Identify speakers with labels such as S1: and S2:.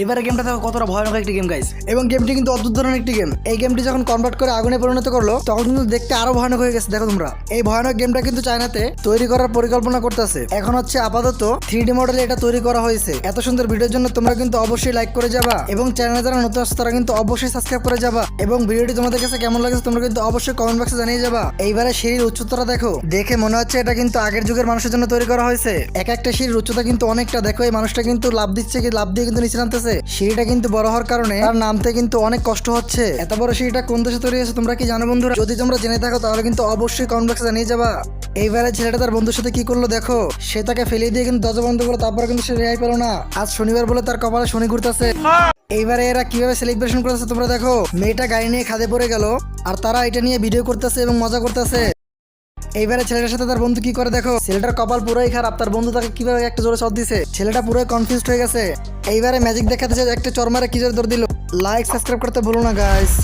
S1: এবারে গেমটা দেখো কতটা ভয়ানক একটি গেম গাইস এবং গেমটি কিন্তু অদ্ভুত ধরনের একটি গেম এই গেমটি যখন কনভার্ট করে আগুনে পরিণত করল, তখন কিন্তু দেখতে আরও ভয়ানক হয়ে গেছে, দেখো তোমরা। এই ভয়ানক গেমটা কিন্তু চায়নাতে তৈরি করার পরিকল্পনা করতেছে। এখন হচ্ছে আপাতত থ্রি ডি মডেলে এটা তৈরি করা হয়েছে। এত সুন্দর ভিডিওর জন্য তোমরা কিন্তু অবশ্যই লাইক করে যাবা এবং চ্যানেলে যারা নতুন আসছে, তারা কিন্তু অবশ্যই সাবস্ক্রাইব করে যাবা। এবং ভিডিওটি তোমাদের কাছে কেমন লাগছে, তোমরা কিন্তু অবশ্যই কমেন্ট বক্সে জানিয়ে যাবা। এইবারে সিঁড়ির উচ্চতাটা দেখো। দেখে মনে হচ্ছে এটা কিন্তু আগের যুগের মানুষের জন্য তৈরি করা হয়েছে। এক একটা সিঁড়ির উচ্চতা কিন্তু অনেকটা। দেখো, এই মানুষটা কিন্তু লাভ দিচ্ছে কি লাভ দিয়ে কিন্তু নিচে নামতেছে সিঁড়িটা কিন্তু বড় হওয়ার কারণে তার নামতে কিন্তু অনেক কষ্ট হচ্ছে। এত বড় সিঁড়িটা কোন দেশে তৈরি হয়েছে তোমরা কি জানো বন্ধুরা? যদি তোমরা জেনে থাকো তাহলে কিন্তু অবশ্যই কমেন্ট বক্সে জানিয়ে যাবা। এইবারে ছেলেটা তার বন্ধুর সাথে কি করল দেখো। সে তাকে ফেলে দিয়ে কিন্তু দরজা বন্ধ করল তারপরে কিন্তু সে রেহাই পেল না। আজ শনিবার বলে তার কপালে শনি ঘুরতেছে। এইবারে এরা কীভাবে সেলিব্রেশন করতেছে তোমরা দেখো। মেয়েটা গাড়ি নিয়ে খাদে পড়ে গেল। আর তারা এটা নিয়ে ভিডিও করতেছে এবং মজা করতেছে। এইবারে ছেলেটার সাথে তার বন্ধু কি করে দেখো? ছেলেটার কপাল পুরোই খারাপ। তার বন্ধু তাকে কীভাবে একটা জোরে সব দিছে? ছেলেটা পুরোই কনফিউজড হয়ে গেছে। এইবারে ম্যাজিক দেখাতে একটা চরমারে কি জোরে দৌড় দিল? লাইক সাবস্ক্রাইব করতে ভুলো না গাইস